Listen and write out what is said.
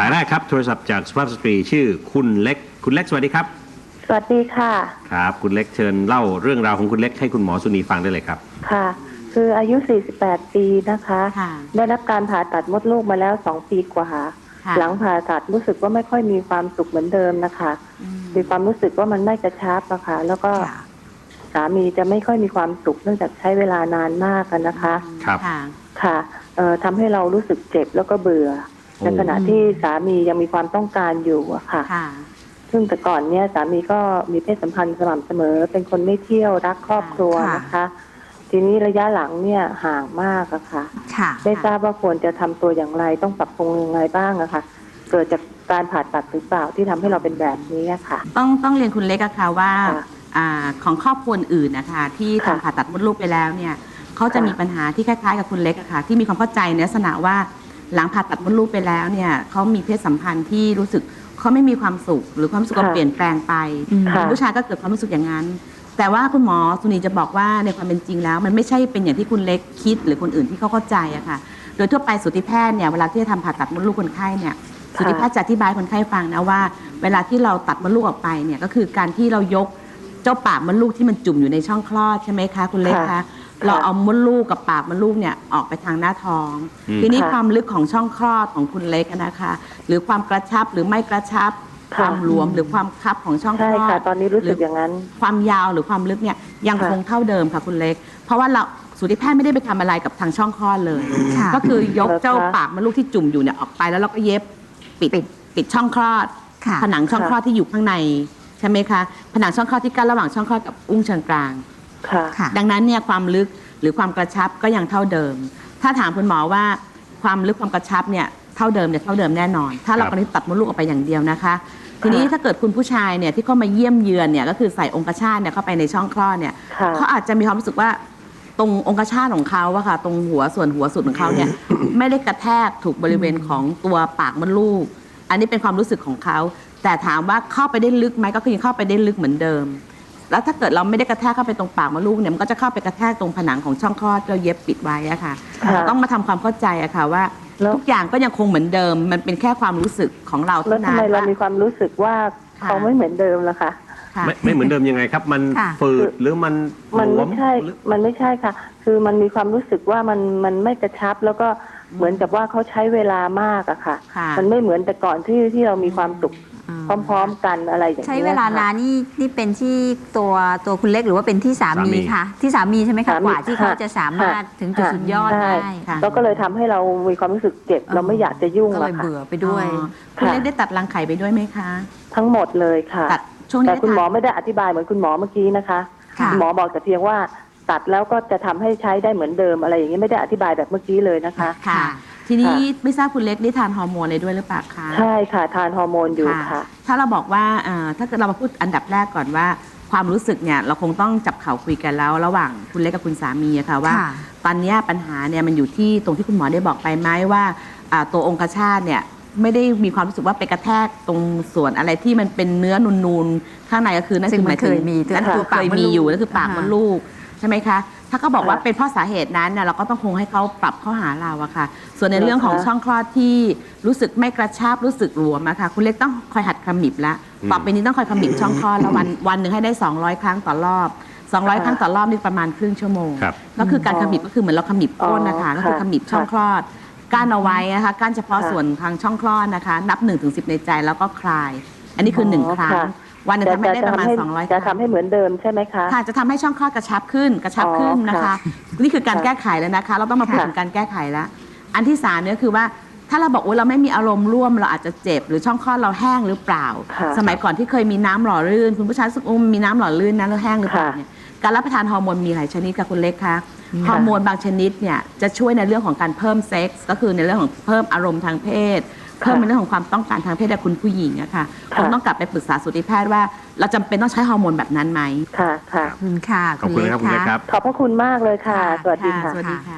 สายแรกครับโทรศัพท์จากสุภาพสตรีชื่อคุณเล็ก คุณเล็กสวัสดีครับ สวัสดีค่ะ ครับ คุณเล็กเชิญเล่าเรื่องราวของคุณเล็กให้คุณหมอสุนีฟังได้เลยครับ ค่ะ คืออายุ 48 ปีนะคะ ค่ะ ได้รับการผ่าตัดมดลูกมาแล้ว 2 ปีกว่า ค่ะหลังผ่าตัดรู้สึกว่าไม่ค่อยมีความสุขเหมือนเดิมนะคะ อืมมีความรู้สึกว่ามันไม่กระชับอะค่ะแล้วก็ค่ะสามีจะไม่ค่อยมีความสุขเนื่องจากใช้เวลานานมากกันนะคะ ครับ ค่ะค่ะเอ่อทำให้เรารู้สึกเจ็บแล้วก็เบื่อโอ้ ในขณะที่สามียังมีความต้องการอยู่อะค่ะ ค่ะ ซึ่งแต่ก่อนเนี่ยสามีก็มีเพศสัมพันธ์สม่ำเสมอ เป็นคนไม่เที่ยวรักครอบครัวค่ะนะคะ ทีนี้ระยะหลังเนี่ยห่างมากอะค่ะ ค่ะไม่ทราบว่าควรจะทำตัวอย่างไรต้องปรับปรุงยังไงบ้างอะค่ะ เกิดจากการผ่าตัดหรือเปล่าที่ทำให้เราเป็นแบบนี้อะค่ะ ต้องต้องเรียนคุณเล็กอะค่ะว่าค่ะอ่าของครอบครัวอื่นนะคะ ที่ค่ะทำผ่าตัดมดลูกไปแล้วเนี่ยเขาจะค่ะ มีปัญหาที่คล้ายๆกับคุณเล็กอะค่ะ ที่มีความเข้าใจในลักษณะว่า หลังผ่าตัดมดลูกไปแล้วเนี่ยเขามีเพศสัมพันธ์ที่รู้สึกเขาไม่มีความสุข หรือความรู้สึกว่าค่ะเปลี่ยนแปลงไป ค่ะ ผู้ชายก็เกิดความรู้สึกอย่างนั้น แต่ว่าคุณหมอสุนีจะบอกว่าในความเป็นจริงแล้ว มันไม่ใช่เป็นอย่างที่คุณเล็กคิด หรือคนอื่นที่เขาเข้าใจอะค่ะ โดยทั่วไปสูติแพทย์เนี่ยเวลาที่จะทำผ่าตัดมดลูกคนไข้เนี่ยสูติแพทย์จะอธิบายคนไข้ฟังนะว่า เวลาที่เราตัดมดลูกออกไปเนี่ยก็คือการที่เรายกเจ้าปากมดลูกที่มันจุ่มอยู่ในช่องคลอดใช่ไหมคะคุณเล็กคะ ค่ะ เราเอามดลูกกับปากมดลูกเนี่ยออกไปทางหน้าท้อง อืม ทีนี้ค่ะความลึกของช่องคลอดของคุณเล็กอะนะคะ หรือความกระชับหรือไม่กระชับ คค่ะ วามหลวมหรือความคับของช่องคใช่ลอค่ะดตอนนี้รู้สึกหอย่างนั้น ความยาวหรือความลึกเนี่ยยังค่ะคงเท่าเดิมค่ะคุณเล็ก เพราะว่าเราสูติแพทย์ไม่ได้ไปทำอะไรกับทางช่องคลอดเลย ค่ะ ก็คือยกเหรอคะเจ้าปากมดลูกที่จุ่มอยู่เนี่ยออกไปแล้วเราก็เย็บปิดปิด ปิดช่องคลอด ค่ะ ผนังช่องค่ะคลอดที่อยู่ข้างในใช่ไหมคะผนังช่องคลอดที่กั้นระหว่างช่องคลอดกับอุ้งเชิงกราน ค่ะ ค่ะ ดังนั้นเนี่ยความลึกหรือความกระชับก็ยังเท่าเดิม ถ้าถามคุณหมอว่าความลึกความกระชับเนี่ยเท่าเดิมเนี่ยเท่าเดิมแน่นอน ถ้าเราครับ กรณีตัดมดลูกออกไปอย่างเดียวนะคะ ทีนี้ถ้าเกิดคุณผู้ชายเนี่ยที่เข้ามาเยี่ยมเยือนเนี่ยก็คือใส่องคชาตเนี่ยเข้าไปในช่องคลอดเนี่ยค่ะ เขาอาจจะมีความรู้สึกว่าตรงองคชาตของเขาอะค่ะ ตรงหัวส่วนหัวสุดของเขาเนี่ย ไม่ได้กระแทกถูกบริเวณของตัวปากมดลูก อันนี้เป็นความรู้สึกของเขา แต่ถามว่าเข้าไปได้ลึกไหมก็คือยังเข้าไปได้ลึกเหมือนเดิม แล้วถ้าเกิดเราไม่ได้กระแทกเข้าไปตรงปากมดลูกเนี่ยมันก็จะเข้าไปกระแทกตรงผนังของช่องคลอดที่เราเย็บปิดไว้อะค่ะค่ะเราต้องมาทำความเข้าใจอะค่ะว่าแล้ว ทุกอย่างก็ยังคงเหมือนเดิม มันเป็นแค่ความรู้สึกของเราแล้วเท่าทำนั้น ไมเราว่ามีความรู้สึกว่าค่ะ เขาไม่เหมือนเดิมล่ะคะ ค่ะ ไม่ไม่เหมือนเดิมยังไงครับ มันค่ะ ฝืดหรือมันมันหลวไม่ใช่ หรือมันไม่ใช่ค่ะ คือมันมีความรู้สึกว่ามันมันไม่กระชับ แล้วก็เหมือนกับว่าเขาใช้เวลามากอะค่ะ ค่ะ มันไม่เหมือนแต่ก่อนที่ที่เรามีความสุข พร้อมๆกันอะไรอย่างใช้นี้ยเวลาค่ะ นานนี่นี่เป็นที่ตัวตัวคุณเล็กหรือว่าเป็นที่สามีคะที่สามีใช่ไหมคะสามีกว่าที่เขาค่ะจะสามารถค่ะถึงจุดค่ะ สุดยอดใช่ได้ค่ะ แล้วก็เลยทำให้เรามีความรู้สึกเจ็บ เราไม่อยากจะยุ่งก็เลอะยค่ะ เบื่อไปด้วย อ๋อ คุณเล็กได้ตัดรังไข่ไปด้วยไหมคะ ทั้งหมดเลยค่ะ ตัดช่วงนี้แต่ได้คุณหมอทานไม่ได้อธิบายเหมือนคุณหมอเมื่อกี้นะคะค่ะ ณหมอบอกแต่เพียงว่าตัดแล้วก็จะทำให้ใช้ได้เหมือนเดิมอะไรอย่างนี้ไม่ได้อธิบายแบบเมื่อกี้เลยนะคะ ค่ะ ทีนี้ไม่ทราบคุณเล็กได้ทานฮอร์โมนอะไรด้วยหรือเปล่าคะใช่ค่ะ ทานฮอร์โมนอยู่ค่ะ ถ้าเราบอกว่าเอ่อถ้าเกิดเรามาพูดอันดับแรกก่อนว่า ความรู้สึกเนี่ยเราคงต้องจับเข่าคุยกันแล้ว ระหว่างคุณเล็กกับคุณสามีอะค่ะว่าค่ะตอนเนี้ยปัญหาเนี่ยมันอยู่ที่ตรงที่คุณหมอได้บอกไปไหมว่าอ่าตัวองคชาตเนี่ยไม่ได้มีความรู้สึกว่าไปกระแทกตรงส่วนอะไรที่มันเป็นเนื้อนูนๆข้างในก็คือนั่นซึ่คืงอหมัมานยเคถึงยมีนั่นคือปากเคยมดมีลูกอยู่นั่นคือปากมดอ่าลูกใช่ไหมคะ ถ้าเขาบอกว่าค่ะเป็นเพราะสาเหตุนั้นเนี่ยเราก็ต้องคงให้เขาปรับเข้าหาเราอะค่ะ ส่วนในเหรอเรื่องของคะช่องคลอดที่รู้สึกไม่กระชับรู้สึกหลวมอะค่ะ คุณเล็กต้องคอยหัดขมิบละอืมต่อไปนี้ต้องคอยขมิบช่องคลอดแล้ววันวันหนึ่งให้ได้ 200 ครั้งต่อรอบ 200 ครั้งต่อรอบนี่ประมาณครึ่งชั่วโมง ครับ ก็คือการขมิบก็คือเหมือนเราขมิบก้นนะคะอ๋อก็คือค่ะขมิบช่องคลอดก้านเอาไว้นะคะก้านเฉพาะค่ะส่วนทางช่องคลอดนะคะ นับ1นถึงสิในใจแล้วก็คลาย อันนี้คือหนึ่งอ๋อครั้งค่ะ วันหนึงทำให้ได้ประมาณให้200คจะรั้งทำให้เหมือนเดิมใช่ไหมคะ ค่ะจะทำให้ช่องคลอดกระชับขึ้นกระชับขึ้นอ๋อนะคะค่ะนี่คือการค่ะแก้ไขแล้วนะคะ เราต้องมาพูดค่ะ ถึงการแก้ไขแล้วอันที่สามเนี่ยคือว่าถ้าเราบอกว่าเราไม่มีอารมณ์ร่วมเราอาจจะเจ็บ หรือช่องคลอดเราแห้งหรือเปล่า ค่ะสมัยก่อนที่เคยมีน้ำหล่อลื่น คุณผู้ชายรู้สึกว่ามีน้ำหล่อลื่นนะแล้วแห้งหรือเปล่าค่ะเนี่ยการรับประทานฮอร์โมนมีหลายชนิดค่ะคุณเล็กคะค่ะฮอร์โมนบางชนิดเนี่ยจะช่วยในเรื่องของการเพิ่มเซ็กส์ก็คือในเรื่องของเพิ่มอารมณ์ทางเพศ เพิ่มในเรื่องของความต้องการทางเพศในคุณผู้หญิงอะค่ะคค่ะงต้องกลับไปปรึกษาสูติแพทย์ว่า เราจำเป็นต้องใช้ฮอร์โมนแบบนั้นไหมค่ะค่ะขอบคุณค่ะขอบคุณนะครับคุณเล็กครับ ขอบพระคุณมากเลยค่ะ สวัสดีค่ะสวัสดีค่ะ